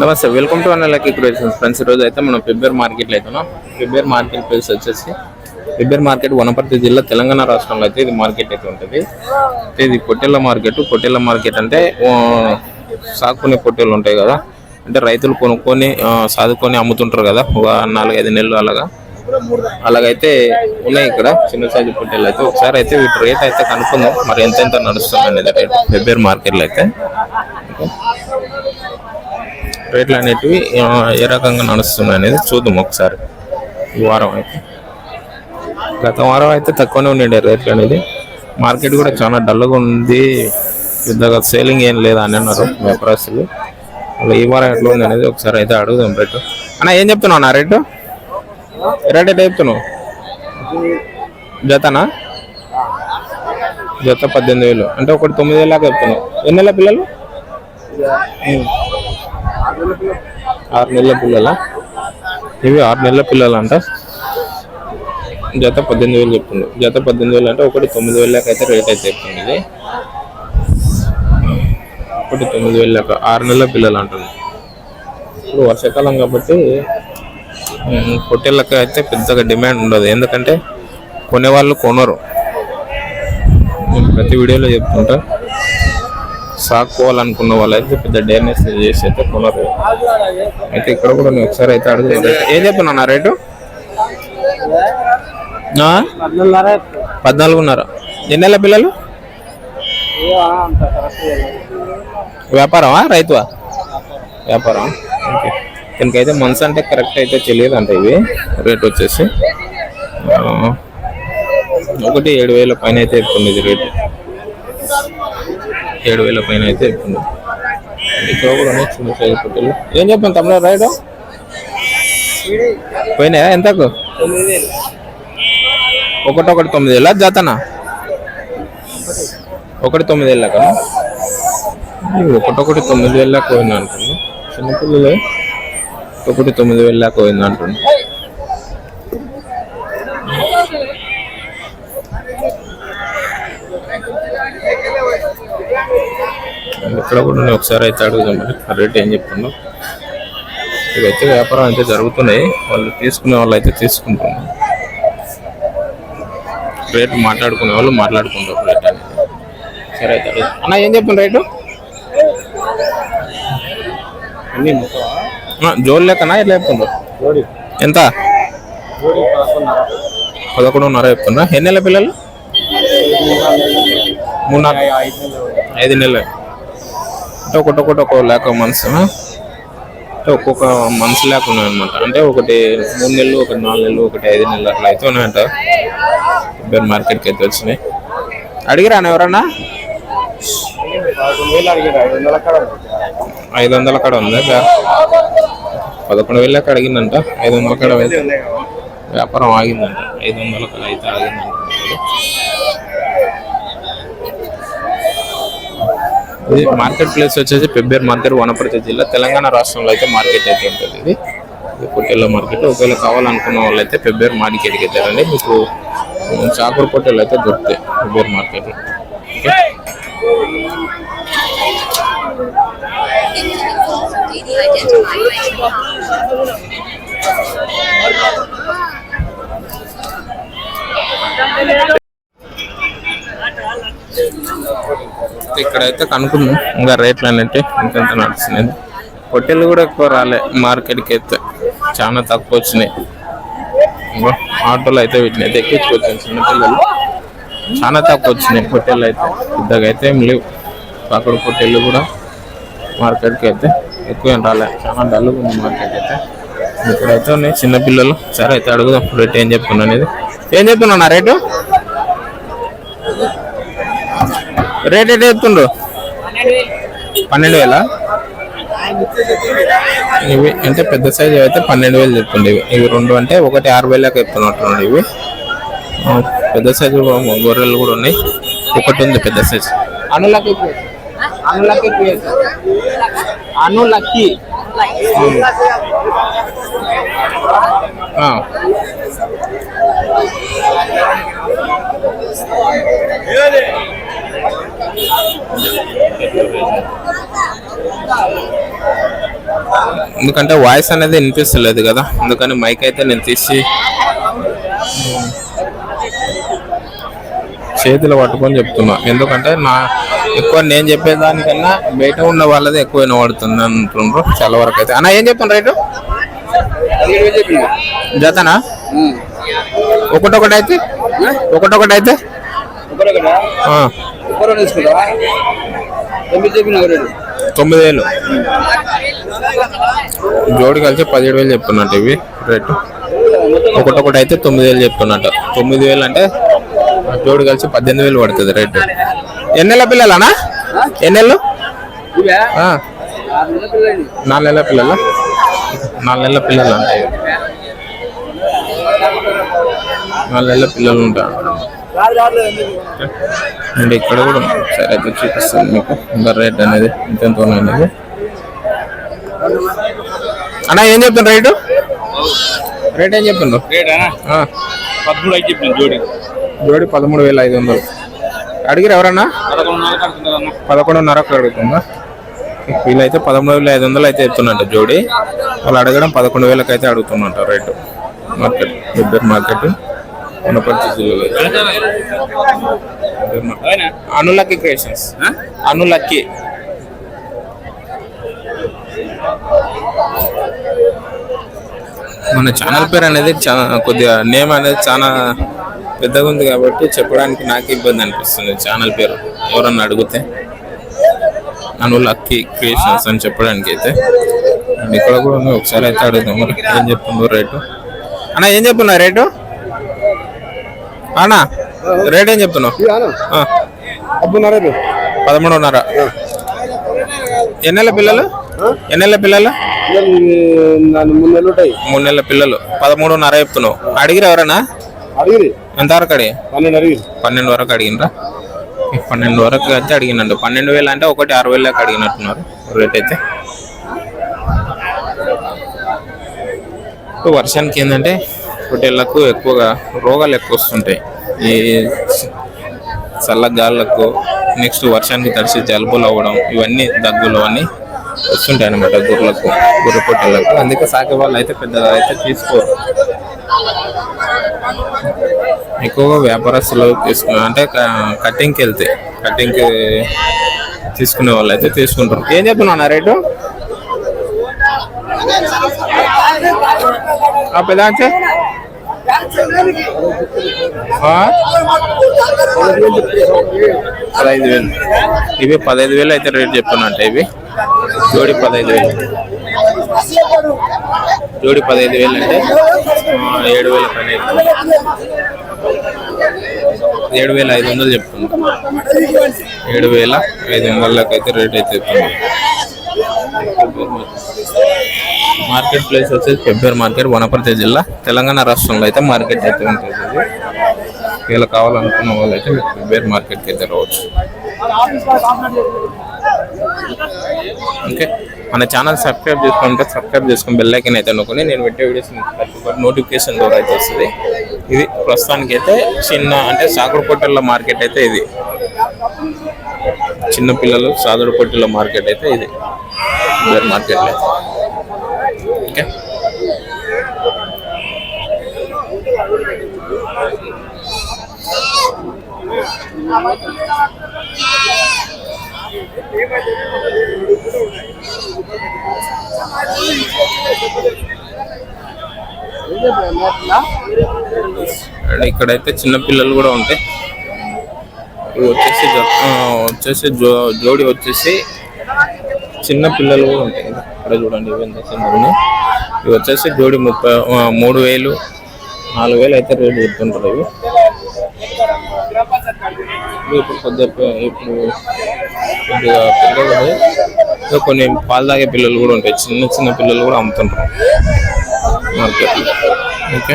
నమస్తే welcome to Anna creations friends ఈరోజు అయితే మనం ఫిబ్రవరి మార్కెట్లో అవుతున్నాం ఫిబ్రవరి మార్కెట్ ప్లేస్ వచ్చేసి ఫిబ్రవరి మార్కెట్ వనపర్తి జిల్లా తెలంగాణ రాష్ట్రంలో అయితే ఇది మార్కెట్ అయితే ఉంటుంది. ఇది పొట్టెళ్ళ మార్కెట్ పొట్టెళ్ళ మార్కెట్ అంటే ఓ, సాకునే పొట్టెలు ఉంటాయి కదా. అంటే రైతులు కొనుక్కొని సాదుకొని అమ్ముతుంటారు కదా. ఒక నాలుగైదు నెలలు అలాగా. అలాగైతే ఉన్నాయి ఇక్కడ. చిన్న సైజు పొట్టేళ్ళు అయితే ఒకసారి అయితే వీటి రేట్ అయితే కనుక్కుందాం. మరి ఎంత ఎంత నడుస్తుంది అనేది రేట్ ఫిబ్రవరి మార్కెట్లో అయితే. రేట్లు అనేటివి ఏ రకంగా నడుస్తున్నాయి అనేది చూద్దాం ఒకసారి. ఈ వారం అయితే. గత వారం అయితే తక్కువనే ఉండే రేట్లు అనేది. మార్కెట్ కూడా చాలా డల్గా ఉంది. పెద్దగా సేలింగ్ ఏం లేదా అని అన్నారు వ్యాపారస్తులు. అలా ఈ వారం ఎట్లా ఉంది అనేది ఒకసారి అయితే అడుగుదాం రేటు. అన్న ఏం చెప్తున్నావు నా రేటు? రేట్ ఎట్లా చెప్తున్నావు? జతనా? జత పద్దెనిమిది వేలు. అంటే ఒకటి తొమ్మిది వేలు లాగా చెప్తున్నావు. ఎన్ని నెలల పిల్లలు? ఆరు నెలల పిల్లల? ఇవి ఆరు నెలల పిల్లలు అంట జత పద్దెనిమిది వేలు చెప్తుంది జత పద్దెనిమిది వేలు అంటే ఒకటి తొమ్మిది వేలకి దాకా అయితే రేట్ అయితే చెప్తుంది ఇది. ఒకటి తొమ్మిది వేల దాకా ఆరు నెలల పిల్లలు అంటుంది ఇప్పుడు వర్షాకాలం కాబట్టి ఉమ్, పొట్టేళ్ళకి అయితే పెద్దగా డిమాండ్ ఉండదు. ఎందుకంటే కొనేవాళ్ళు కొనరు. నేను ప్రతి వీడియోలో చెప్తుంటా. సాక్కోవాలనుకున్న వాళ్ళు అయితే పెద్ద డేర్నెస్ చేసి అయితే కొనరు. అయితే ఇక్కడ కూడా నేను ఒకసారి అయితే అడుగు ఏం చెప్తున్నా రేటు? పద్నాలుగున్నర. ఎన్ని నెలల పిల్లలు? వ్యాపారమా? రైతువా? వ్యాపారం. ఓకే. దీనికైతే మనసు అంటే కరెక్ట్ అయితే తెలియదు అంటే ఇవి. రేట్ వచ్చేసి. ఒకటి ఏడు వేల పైన అయితే ఎక్కుంది ఇది రేటు ఏడు వేల పైన అయితే ఇక్కడ కూడా చిన్న సైజు పుట్టలు ఏం చెప్పాను తమ్ముడు రైడు పోయినాయా? ఎంతకు? ఒకటొకటి తొమ్మిది వేల జాతనా? ఒకటి తొమ్మిది వేల ఒకటొకటి తొమ్మిది వేలకు దాకా పోయింది అంటున్నా చిన్నపిల్లలే ఒకటి తొమ్మిది వేల దాకా పోయింది అంటున్నాను ఇక్కడ కూడా నేను ఒకసారి అయితే అడుగుదాం మరి. ఆ రేట్ ఏం చెప్తుందో. ఇవైతే వ్యాపారం అయితే జరుగుతున్నాయి. వాళ్ళు తీసుకునే వాళ్ళు అయితే తీసుకుంటున్నారు రేటు మాట్లాడుకునే వాళ్ళు మాట్లాడుకుంటారు రేట్ అనేది. సరే అయితే. అన్న ఏం చెప్పండి రేటు? జోలు లెక్కనా ఎట్లా చెప్తుండ్రు? ఎంత? పదకొండున్నర. చెప్తున్నా ఎన్ని నెలల పిల్లలు? మూడున్నర ఐదు నెలలు. ఒకటి ఒకటి ఒక లేక మనసు ఒక్కొక్క మంత్స్ లేక ఉన్నాయి అనమాట అంటే ఒకటి మూడు నెలలు ఒకటి నాలుగు నెలలు ఒకటి ఐదు నెలలు అట్లా అయితే ఉన్నాయంట ఇద్దరు మార్కెట్కి అయితే వచ్చినాయి. అడిగిరా ఎవరన్నా? ఐదు వందల కాడ ఉంది? పదకొండు వేల కాడ అడిగిందంట. ఐదు వందల కాడ అయితే వ్యాపారం ఆగిందంట. ఐదు వందల కాడ అయితే ఆగిందంట. ఇది మార్కెట్ ప్లేస్ వచ్చేసి పెబ్బేరు మార్కెట్ వనపర్తి జిల్లా. తెలంగాణ రాష్ట్రంలో అయితే మార్కెట్ అయితే ఉంటుంది ఇది. పొట్టేళ్ళ మార్కెట్. ఒకవేళ కావాలనుకున్న వాళ్ళు అయితే పెబ్బేరు మార్కెట్కి వెళ్తారండి మీకు ఉమ్, చాకూరు అయితే దొరుకుతాయి పెబ్బేరు మార్కెట్. ఓకే. ఇక్కడైతే కనుక్కుందాం. ఇంకా రేట్లు అనేవి ఇంకెంత నడుస్తున్నాయి. పొట్టెలు కూడా ఎక్కువ రాలే మార్కెట్కి అయితే. చాలా తక్కువ వచ్చినాయి. ఆటోలు అయితే వీటిని అయితే ఎక్కించుకోవచ్చు చిన్నపిల్లలు చాలా తక్కువ వచ్చినాయి పొట్టెలు అయితే. పెద్దగా అయితే ఏం లేవు. అక్కడ పొట్టెళ్ళు కూడా మార్కెట్కి అయితే ఎక్కువ ఏం రాలే. చాలా డల్గా ఉంది మార్కెట్ అయితే. ఇక్కడైతే ఉన్నాయి చిన్నపిల్లలు సరే అయితే అడుగుదాం రేట్ ఏం చెప్తున్నా అనేది. ఏం చెప్తున్నా రేటు? రేట్ ఎట్లా చెప్తుండ్రు? పన్నెండు వేల? ఇవి అంటే పెద్ద సైజు అయితే పన్నెండు వేలు చెప్తుండే ఇవి. ఇవి రెండు అంటే ఒకటి ఆరు వేలకు చెప్తున్నట్టున్నాడు ఇవి. పెద్ద సైజు గొర్రెలు కూడా ఉన్నాయి. ఒకటి ఉంది పెద్ద సైజు అనులకి అనులకి అనులకి. ఎందుకంటే వాయిస్ అనేది వినిపిస్తలేదు కదా. అందుకని మైక్ అయితే నేను తీసి చేతిలో పట్టుకొని చెప్తున్నా. ఎందుకంటే నా ఎక్కువ నేను చెప్పేదానికన్నా బయట ఉన్న వాళ్ళది ఎక్కువ వినబడుతుంది అంటుండ్రు చాలా వరకు అయితే. అన్న ఏం చెప్తున్నారు రైటు? జతనా? ఒకటొకటి? అయితే ఒకటొకటి అయితే ఆ, తొమ్మిది వేలు జోడి కలిసి పదిహేడు వేలు చెప్తున్నట్టు ఇవి రేటు. ఒకటొకటి అయితే తొమ్మిది వేలు చెప్తున్నట్టు. తొమ్మిది వేలు అంటే జోడి కలిసి పద్దెనిమిది వేలు పడుతుంది రేటు. ఎన్ని నెలల పిల్లలనా? ఎన్ని నెలలు నాలుగు నెలల పిల్లలు? నాలుగు నెలల పిల్లలు అంటే నాలుగు నెలల పిల్లలు ఉంటారు. అండ్ ఇక్కడ కూడా. సరే అయితే చూపిస్తాను మీకు. ఇంకా రేట్ అనేది ఉన్నాయి అనేది. అన్న ఏం చెప్తాను రేటు? రేట్ ఏం చెప్తుండ్రు ఆ, పదమూడు చెప్పింది జోడి. జోడి పదమూడు వేల ఐదు వందలు. అడిగిరు ఎవరన్నా? పదకొండున్నర పదకొండున్నరకు అడుగుతుందా వీళ్ళైతే పదమూడు వేల ఐదు వందలు అయితే చెప్తున్నట్ట జోడి. వాళ్ళు అడగడం పదకొండు వేలకు అయితే అడుగుతున్నట్ట రేటు. మార్కెట్ ఇద్దరు మార్కెట్ వనపర్తి జిల్లాలో. అనులక్కి క్రియేషన్స్. అనులక్కి మన ఛానల్ పేరు అనేది కొద్దిగా నేమ్ అనేది చాలా పెద్దగా ఉంది కాబట్టి చెప్పడానికి నాకు ఇబ్బంది అనిపిస్తుంది ఛానల్ పేరు. ఎవరన్నా అడిగితే నన్ను లక్కీ క్రియేషన్స్ అని చెప్పడానికి అయితే. ఇక్కడ కూడా ఒకసారి అయితే అడుగుదాం మరి. ఏం చెప్తుండ్రు రేటు? అన్న ఏం చెప్తున్నా రేటు? అన్నా రేట్ ఏం చెప్తున్నావు? పదమూడున్నర ఎన్ని నెలల పిల్లలు? ఎన్ని నెలల పిల్లలు? మూడు నెలలు పిల్లలు. పదమూడున్నర చెప్తున్నావు. అడిగిరు ఎవరన్నా? అడిగిరి. ఎంతవరకు అడిగి? పన్నెండు వరకు అడిగినరా? పన్నెండు వరకు అయితే అడిగినండి. పన్నెండు వేలు అంటే ఒకటి ఆరు వేలు దాకా అడిగినట్టున్నారు. రేట్ అయితే. వర్షానికి ఏంటంటే పొట్టేళ్ళకు ఎక్కువగా రోగాలు ఎక్కువ వస్తుంటాయి. ఈ చల్ల గాళ్ళకు నెక్స్ట్ వర్షానికి తడిసి జలుబులు అవ్వడం ఇవన్నీ దగ్గులు అన్నీ వస్తుంటాయి అనమాట గొర్రెలకు గుర్ర పొట్టేళ్ళకు. అందుకే సాకే వాళ్ళు అయితే పెద్దగా అయితే తీసుకోరు. ఎక్కువగా వ్యాపారస్తులు తీసుకున్న అంటే కటింగ్కి వెళ్తే కటింగ్కి తీసుకునే వాళ్ళు అయితే తీసుకుంటారు. ఏం చెప్తున్నా రేటు? ఆ పెద్ద పదహైదు వేలు. ఇవి పదహైదు వేలు అయితే రేట్ చెప్తున్నట్టు ఇవి. జోడి పదహైదు వేలు. జోడి పదహైదు వేలు అంటే ఏడు వేల పైన ఏడు వేల ఐదు వందలు చెప్తుంది ఏడు వేల ఐదు వందలకైతే అయితే రేట్ అయితే చెప్తుంది మార్కెట్ ప్లేస్ వచ్చేసి పెబ్బేరు మార్కెట్ వనపర్తి జిల్లా. తెలంగాణ రాష్ట్రంలో అయితే మార్కెట్ అయితే ఉంటుంది వీళ్ళు కావాలనుకున్న వాళ్ళు అయితే మీకు పెబ్బేరు మార్కెట్కి అయితే రావచ్చు. ఓకే. మన ఛానల్ సబ్స్క్రైబ్ చేసుకుంటే సబ్స్క్రైబ్ చేసుకుని బెల్ ఐకన్ అయితే అనుకుని నేను పెట్టే వీడియోస్ నోటిఫికేషన్ ద్వారా అయితే వస్తుంది. ఇది ప్రస్తుతానికి అయితే చిన్న అంటే సాగుడుపొట్టల మార్కెట్ అయితే ఇది. చిన్నపిల్లలు సాగుడు మార్కెట్ అయితే ఇది. మార్కెట్ అండ్ ఓకే ఇక్కడైతే చిన్న పిల్లలు కూడా ఉంటాయి. ఇవి వచ్చేసి వచ్చేసి జో జోడి వచ్చేసి చిన్న పిల్లలు కూడా ఉంటాయి. ఇక్కడ చూడండి ఇవి ఎంత చిన్నవి ఇవి వచ్చేసి జోడి ముప్పై మూడు వేలు నాలుగు వేలు అయితే రేటు చెప్తుంటారు ఇవి. ఇప్పుడు కొద్దిగా ఇప్పుడు కొద్దిగా పిల్లలు కొన్ని పాలు తాగే పిల్లలు కూడా ఉంటాయి. చిన్న చిన్న పిల్లలు కూడా అమ్ముతుంటారు. మార్కెట్లో. ఓకే?